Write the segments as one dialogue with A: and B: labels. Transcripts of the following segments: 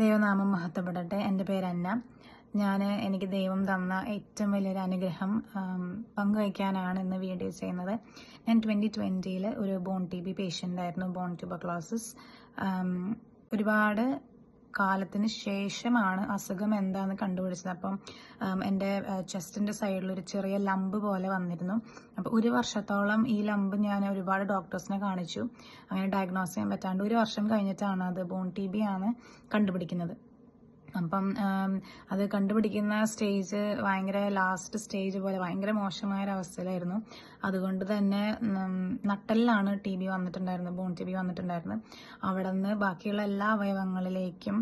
A: ദൈവനാമം മഹത്വപ്പെടട്ടെ. എന്റെ പേര് അന്ന. ഞാൻ എനിക്ക് ദൈവം തന്ന ഏറ്റവും വലിയൊരു അനുഗ്രഹം പങ്കുവയ്ക്കാനാണ് ഇന്ന് വീഡിയോ ചെയ്യുന്നത്. ഞാൻ ട്വന്റി ട്വന്റിയിൽ ഒരു ബോൺ ടി ബി പേഷ്യന്റ് ആയിരുന്നു ബോൺ ട്യൂബർക്ലോസിസ് ഒരുപാട് കാലത്തിന് ശേഷമാണ് അസുഖം എന്താന്ന് കണ്ടുപിടിച്ചത്. അപ്പം എന്റെ ചെസ്റ്റിന്റെ സൈഡിൽ ഒരു ചെറിയ ലംബ് പോലെ വന്നിരുന്നു. അപ്പോൾ ഒരു വർഷത്തോളം ഈ ലംബ് ഞാൻ ഒരുപാട് ഡോക്ടേഴ്സിനെ കാണിച്ചു. അങ്ങനെ ഡയഗ്നോസ് ചെയ്യാൻ പറ്റാണ്ട് ഒരു വർഷം കഴിഞ്ഞിട്ടാണ് അത് ബോൺ ടി ബി ആണ് കണ്ടുപിടിക്കുന്നത്. അപ്പം അത് കണ്ടുപിടിക്കുന്ന സ്റ്റേജ് ഭയങ്കര ലാസ്റ്റ് സ്റ്റേജ് പോലെ ഭയങ്കര മോശമായ ഒരു അവസ്ഥയിലായിരുന്നു. അതുകൊണ്ട് തന്നെ നട്ടലിലാണ് ടി ബി വന്നിട്ടുണ്ടായിരുന്നത് ബോൺ ടി ബി വന്നിട്ടുണ്ടായിരുന്നത്. അവിടെ നിന്ന് ബാക്കിയുള്ള എല്ലാ അവയവങ്ങളിലേക്കും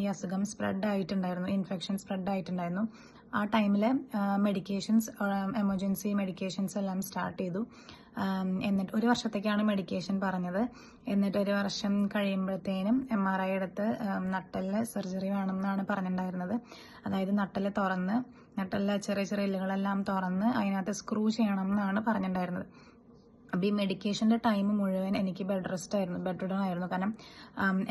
A: ഈ അസുഖം സ്പ്രെഡ് ആയിട്ടുണ്ടായിരുന്നു ഇൻഫെക്ഷൻ സ്പ്രെഡ് ആയിട്ടുണ്ടായിരുന്നു. ആ ടൈമിൽ മെഡിക്കേഷൻസ് എമർജൻസി മെഡിക്കേഷൻസ് എല്ലാം സ്റ്റാർട്ട് ചെയ്തു. എന്നിട്ട് ഒരു വർഷത്തേക്കാണ് മെഡിക്കേഷൻ പറഞ്ഞത്. എന്നിട്ട് ഒരു വർഷം കഴിയുമ്പോഴത്തേനും എം ആർ ഐ എടുത്ത് നട്ടലിലെ സർജറി വേണമെന്നാണ് പറഞ്ഞിട്ടുണ്ടായിരുന്നത് അതായത് നട്ടൽ തുറന്ന് നട്ടലിലെ ചെറിയ ചെറിയ എല്ലുകളെല്ലാം തുറന്ന് അതിനകത്ത് സ്ക്രൂ ചെയ്യണം എന്നാണ് പറഞ്ഞിട്ടുണ്ടായിരുന്നത് അപ്പോൾ ഈ മെഡിക്കേഷന്റെ ടൈം മുഴുവൻ എനിക്ക് ബെഡ് റെസ്റ്റ് ആയിരുന്നു ബെഡ് റിഡൺ ആയിരുന്നു കാരണം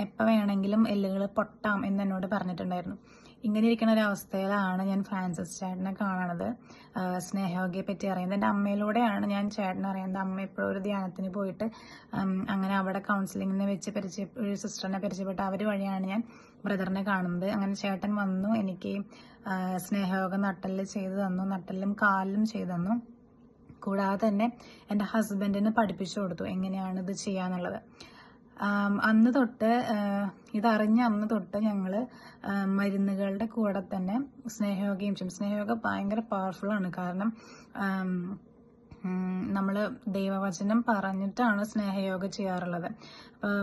A: എപ്പോൾ വേണമെങ്കിലും എല്ലുകൾ പൊട്ടാം എന്ന് എന്നോട് പറഞ്ഞിട്ടുണ്ടായിരുന്നു. ഇങ്ങനെ ഇരിക്കുന്ന ഒരു അവസ്ഥയിലാണ് ഞാൻ ഫ്രാൻസിസ് ചേട്ടനെ കാണണത്. സ്നേഹയോഗയെ പറ്റി അറിയുന്നത്. എന്റെ അമ്മയിലൂടെയാണ് ഞാൻ ചേട്ടനെ അറിയുന്നത്. അമ്മ എപ്പോഴും ഒരു ധ്യാനത്തിന് പോയിട്ട് അങ്ങനെ അവിടെ കൗൺസിലിങ്ങിനെ വെച്ച് പരിചയ ഒരു സിസ്റ്ററിനെ പരിചയപ്പെട്ട് അവർ വഴിയാണ് ഞാൻ ബ്രദറിനെ കാണുന്നത്. അങ്ങനെ ചേട്ടൻ വന്നു എനിക്ക് സ്നേഹയോഗം നട്ടലിൽ നട്ടൽ ചെയ്തു തന്നു. നട്ടലിലും കാലിലും ചെയ്തു തന്നു. കൂടാതെ തന്നെ എന്റെ ഹസ്ബൻഡിന് പഠിപ്പിച്ചു കൊടുത്തു. എങ്ങനെയാണ് ഇത് ചെയ്യാന്നുള്ളത്. അന്ന് തൊട്ട് ഇതറിഞ്ഞ അന്ന് തൊട്ട് ഞങ്ങൾ മരുന്നുകളുടെ കൂടെ തന്നെ സ്നേഹയോഗയും ചെയ്യും സ്നേഹയോഗ ഭയങ്കര പവർഫുള്ളാണ് കാരണം നമ്മൾ ദൈവവചനം പറഞ്ഞിട്ടാണ് സ്നേഹയോഗ ചെയ്യാറുള്ളത്. അപ്പോൾ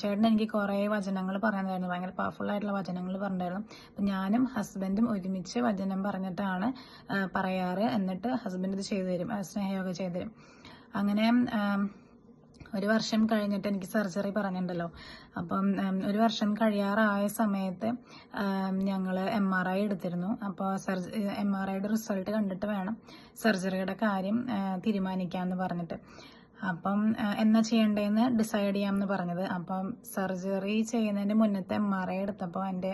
A: ചേട്ടൻ എനിക്ക് കുറേ വചനങ്ങൾ പറയുന്നതായിരുന്നു ഭയങ്കര പവർഫുൾ ആയിട്ടുള്ള വചനങ്ങൾ പറഞ്ഞിട്ടുണ്ടായിരുന്നു. അപ്പം ഞാനും ഹസ്ബൻഡും ഒരുമിച്ച് വചനം പറഞ്ഞിട്ടാണ് പറയാറ്. എന്നിട്ട് ഹസ്ബൻഡ് ഇത് ചെയ്തു തരും സ്നേഹയോഗ ചെയ്തു തരും. അങ്ങനെ ഒരു വർഷം കഴിഞ്ഞിട്ട് എനിക്ക് സർജറി പറഞ്ഞിട്ടുണ്ടല്ലോ അപ്പം ഒരു വർഷം കഴിയാറായ സമയത്ത് ഞങ്ങൾ എം ആർ ഐ എടുത്തിരുന്നു. അപ്പോൾ സർജ എം ആർ ഐയുടെ റിസൾട്ട് കണ്ടിട്ട് വേണം സർജറിയുടെ കാര്യം തീരുമാനിക്കാമെന്ന് പറഞ്ഞിട്ട്. അപ്പം എന്നാ ചെയ്യേണ്ടതെന്ന് ഡിസൈഡ് ചെയ്യാമെന്ന് പറഞ്ഞത്. അപ്പം സർജറി ചെയ്യുന്നതിന് മുന്നത്തെ എം ആർ ഐ എടുത്തപ്പോൾ എന്റെ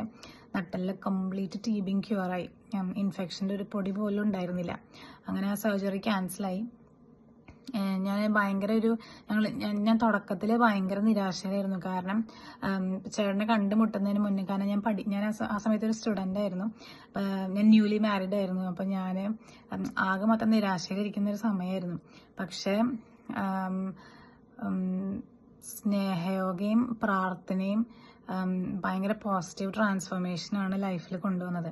A: നട്ടലിൽ കംപ്ലീറ്റ് ടീബിങ് ക്യൂറായി ഇൻഫെക്ഷന്റെ ഒരു പൊടി പോലും ഉണ്ടായിരുന്നില്ല. അങ്ങനെ ആ സർജറി ക്യാൻസലായി ഞാൻ ഭയങ്കര ഒരു ഞങ്ങൾ ഞാൻ തുടക്കത്തിൽ ഭയങ്കര നിരാശയിലായിരുന്നു. കാരണം ചേട്ടനെ കണ്ടുമുട്ടുന്നതിന് മുന്നേ കാരണം ഞാൻ പഠി ഞാൻ ആ സമയത്ത് ഒരു സ്റ്റുഡന്റ് ആയിരുന്നു. ഞാൻ ന്യൂലി മാരീഡ് ആയിരുന്നു. അപ്പം ഞാൻ ആകെ മൊത്തം നിരാശയിലിരിക്കുന്ന ഒരു സമയമായിരുന്നു പക്ഷേ സ്നേഹയോഗയും പ്രാർത്ഥനയും ഭയങ്കര പോസിറ്റീവ് ട്രാൻസ്ഫോർമേഷനാണ് ലൈഫിൽ കൊണ്ടുവന്നത്.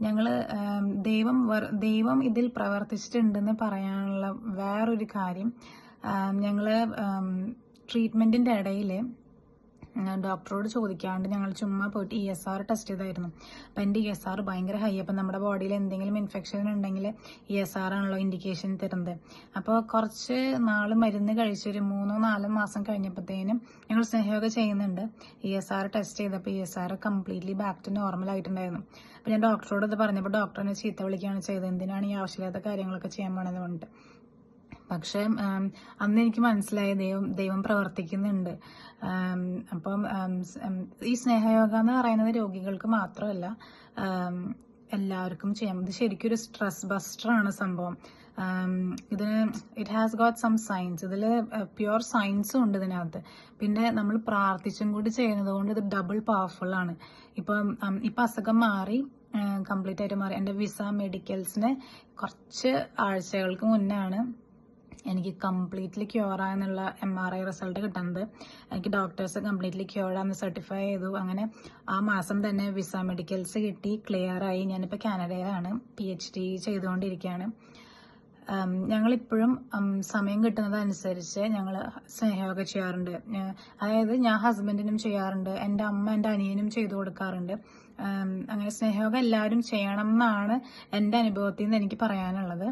A: ഉം, ഞങ്ങൾ ദൈവം ദൈവം ഇതിൽ പ്രവർത്തിച്ചിട്ടുണ്ടെന്ന് പറയാനുള്ള വേറൊരു കാര്യം ഞങ്ങൾ ട്രീറ്റ്മെന്റിന്റെ ഇടയിൽ ഡോക്ടറോട് ചോദിക്കാണ്ട് ഞങ്ങൾ ചുമ്മാ പോയിട്ട് ഇ എസ് ആർ ടെസ്റ്റ് ചെയ്തായിരുന്നു. അപ്പം എന്റെ ഇ എസ് ആർ ഭയങ്കര ഹൈ അപ്പം നമ്മുടെ ബോഡിയിൽ എന്തെങ്കിലും ഇൻഫെക്ഷൻ ഉണ്ടെങ്കിൽ ഇ എസ് ആർ ആണല്ലോ ഇൻഡിക്കേഷൻ തരുന്നത്. അപ്പോൾ കുറച്ച് നാൾ മരുന്ന് കഴിച്ചൊരു മൂന്നോ നാലോ മാസം കഴിഞ്ഞപ്പോഴത്തേനും ഞങ്ങൾ സ്നേഹമൊക്കെ ചെയ്യുന്നുണ്ട്. ഇ എസ് ആർ ടെസ്റ്റ് ചെയ്തപ്പോൾ E S R completely back to normal ആയിട്ടുണ്ടായിരുന്നു. അപ്പം ഞാൻ ഡോക്ടറോട് ഇത് പറഞ്ഞപ്പോൾ ഡോക്ടറിനെ ചീത്ത വിളിക്കുകയാണ് ചെയ്തത്. എന്തിനാണ് ഈ ആവശ്യമില്ലാത്ത കാര്യങ്ങളൊക്കെ ചെയ്യാൻ പോണെന്ന് പറഞ്ഞിട്ട്. പക്ഷെ അന്ന് എനിക്ക് മനസ്സിലായി ദൈവം ദൈവം പ്രവർത്തിക്കുന്നുണ്ട്. അപ്പം ഈ സ്നേഹയോഗ എന്ന് പറയുന്നത് രോഗികൾക്ക് മാത്രമല്ല എല്ലാവർക്കും ചെയ്യാം. ഇത് ശരിക്കും ഒരു സ്ട്രെസ് ബസ്റ്ററാണ് സംഭവം. ഇത് it has got some science ഇതിൽ പ്യുവർ സയൻസും ഉണ്ട് ഇതിനകത്ത്. പിന്നെ നമ്മൾ പ്രാർത്ഥിച്ചും കൂടി ചെയ്യുന്നത് കൊണ്ട് ഇത് ഡബിൾ പവർഫുൾ ആണ്. ഇപ്പം ഇപ്പം അസുഖം മാറി കംപ്ലീറ്റ് ആയിട്ട് മാറി. എന്റെ വിസ മെഡിക്കൽസിന് കുറച്ച് ആഴ്ചകൾക്ക് മുന്നാണ് എനിക്ക് കംപ്ലീറ്റ്ലി ക്യൂർ ആയെന്നുള്ള എം ആർ ഐ റിസൾട്ട് കിട്ടുന്നത്. എനിക്ക് ഡോക്ടേഴ്സ് കംപ്ലീറ്റ്ലി ക്യൂറാന്ന് സർട്ടിഫൈ ചെയ്തു. അങ്ങനെ ആ മാസം തന്നെ വിസ മെഡിക്കൽസ് കിട്ടി ക്ലിയർ ആയി. ഞാനിപ്പോൾ കാനഡയിലാണ് പി എച്ച് ഡി ചെയ്തുകൊണ്ടിരിക്കുകയാണ് ഞങ്ങളിപ്പോഴും സമയം കിട്ടുന്നതനുസരിച്ച് ഞങ്ങൾ സ്നേഹമൊക്കെ ചെയ്യാറുണ്ട്. അതായത് ഞാൻ ഹസ്ബൻഡിനും ചെയ്യാറുണ്ട്. എന്റെ അമ്മ എന്റെ അനിയനും ചെയ്തു കൊടുക്കാറുണ്ട്. അങ്ങനെ സ്നേഹമൊക്കെ എല്ലാവരും ചെയ്യണം എന്നാണ് എന്റെ അനുഭവത്തിൽ നിന്ന് എനിക്ക് പറയാനുള്ളത്.